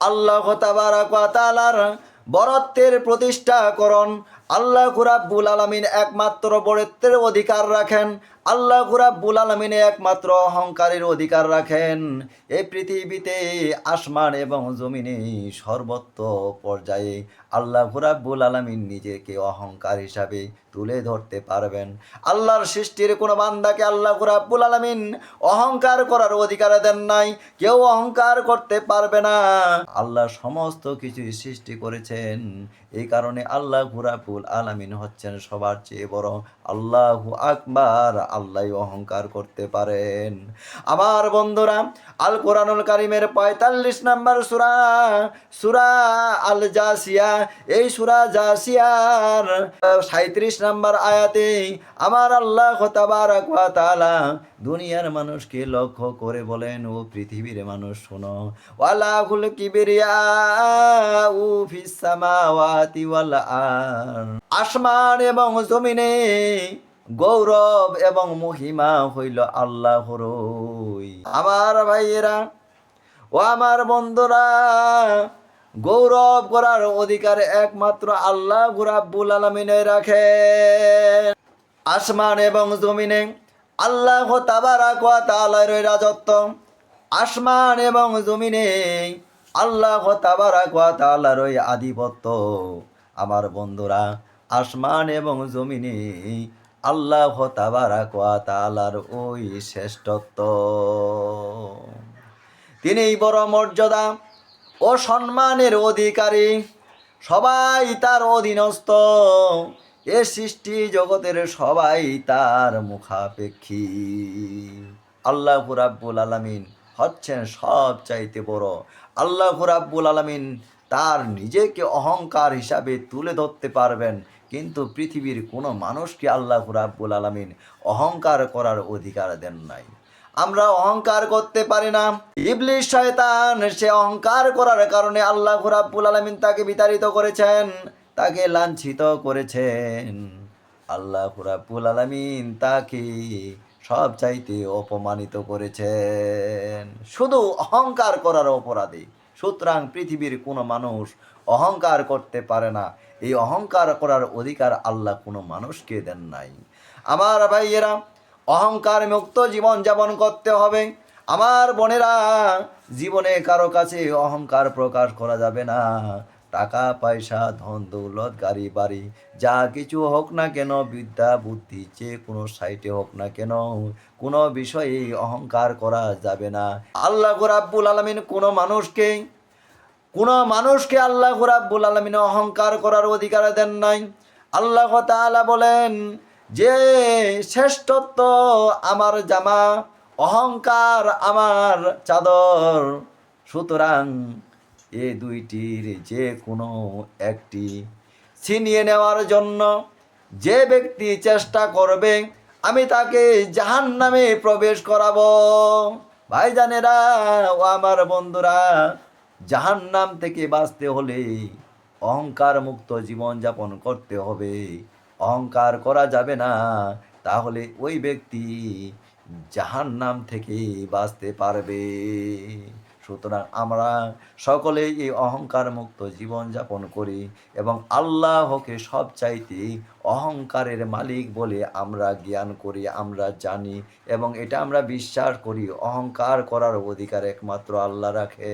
আল্লাহ তালার বরত্বের প্রতিষ্ঠা করণ আল্লাহ কুরাব্বুল আলমিন একমাত্র বরত্বের অধিকার রাখেন। আল্লাহ কুরাব্বুল আলমিনে একমাত্র অহংকারের অধিকার রাখেন। এই পৃথিবীতে আসমান এবং জমিনে সর্বত্র পর্যায়ে আল্লাহ কুরাব্বুল আলমিন নিজেকে অহংকার হিসাবে তুলে ধরতে পারবেন। আল্লাহর সৃষ্টির কোনো বান্দাকে আল্লাহ কুরাব্বুল আলমিন অহংকার করার অধিকার দেন নাই। কেউ অহংকার করতে পারবে না। আল্লাহ সমস্ত কিছুই সৃষ্টি করেছেন। এই কারণে আল্লাহ ঘুরাপুল আলামিন হচ্ছেন সবার চেয়ে বড় আল্লাহু আকবার। আল্লাহ অহংকার করতে পারেন। আমার বন্ধুরা আল কোরআনুল কারিমের পঁয়তাল্লিশ নম্বর সুরা সুরা আল জাসিয়া এই সুরা জাসিয়ার সাঁত্রিশ নম্বর আয়াতে আমার আল্লাহ ওয়া তাআলা দুনিয়ার মানুষকে লক্ষ্য করে বলেন, ও পৃথিবীর মানুষ, শোনো, ওয়ালা কুল কিবরিয়া উ ফিস আর আসমান এবং জমিনে গৌরব এবং মহিমা হইল আল্লাহরই আমার ভাইয়েরা ও আমার বন্ধুরা, গৌরব করার অধিকার একমাত্র আল্লাহ রাব্বুল আলমিনে রাখেন। আসমান এবং জমিনে আল্লাহ তাবারাক রাজত্ব। আসমান এবং জমিনে আল্লাহ তাবারাক আধিপত্য। আমার বন্ধুরা, আসমান এবং জমিনে আল্লাহ ওয়া ওই শ্রেষ্ঠত্ব। তিনি বড় মর্যাদা ও সম্মানের অধিকারী। সবাই তার অধীনস্থ। এ সৃষ্টি জগতের সবাই তার মুখাপেক্ষী। আল্লাহ রাব্বুল আলামিন হচ্ছেন সব চাইতে বড়। আল্লাহ রাব্বুল আলামিন তার নিজেকে অহংকার হিসাবে তুলে ধরতে পারবেন। কিন্তু পৃথিবীর কোনো মানুষকে আল্লাহ রাব্বুল আলামিন অহংকার করার অধিকার দেন নাই। আমরা অহংকার করতে পারি না। ইবলিশ শয়তান, সে অহংকার করার কারণে আল্লাহ রাব্বুল আলামিন তাকে বিতাড়িত করেছেন, তাকে লাঞ্ছিত করেছেন। আল্লাহ রাব্বুল আলামিন তাকে সব চাইতে অপমানিত করেছেন। শুধু অহংকার করার অপরাধী সুতরাং পৃথিবীর কোনো মানুষ অহংকার করতে পারে না। এই অহংকার করার অধিকার আল্লাহ কোনো মানুষকে দেন নাই। আমার ভাইয়েরা, অহংকার মুক্ত জীবন যাপন করতে হবে। আমার বোনেরা, জীবনে কারও কাছে অহংকার প্রকাশ করা যাবে না। টাকা, পয়সা, ধন, দৌলত, গাড়ি, বাড়ি, যা কিছু হোক না কেন, বিদ্যা, বুদ্ধি, যে কোনো সাইটে হোক না কেন, কোনো বিষয়ে অহংকার করা যাবে না। আল্লাহ রাব্বুল আলমিন কোনো মানুষকে কোনো মানুষকে আল্লাহ রাব্বুল আলমিন অহংকার করার অধিকার দেন নাই। আল্লাহ তাআলা বলেন, যে শ্রেষ্ঠত্ব আমার জামা, অহংকার আমার চাদর, সুতরাং এ দুইটির যে কোনো একটি ছিনিয়ে নেওয়ার জন্য যে ব্যক্তি চেষ্টা করবে, আমি তাকে জাহান নামে প্রবেশ করাবো। ভাইজানেরা, ও আমার বন্ধুরা জাহান নাম থেকে বাঁচতে হলে অহংকার মুক্ত জীবনযাপন করতে হবে। অহংকার করা যাবে না, তাহলে ওই ব্যক্তি জাহান নাম থেকে বাঁচতে পারবে। সুতরাং আমরা সকলে এই অহংকার মুক্ত জীবন যাপন করি এবং আল্লাহকে সব চাইতে অহংকারের মালিক বলে আমরা জ্ঞান করি, আমরা জানি এবং এটা আমরা বিশ্বাস করি। অহংকার করার অধিকার একমাত্র আল্লাহ রাখে।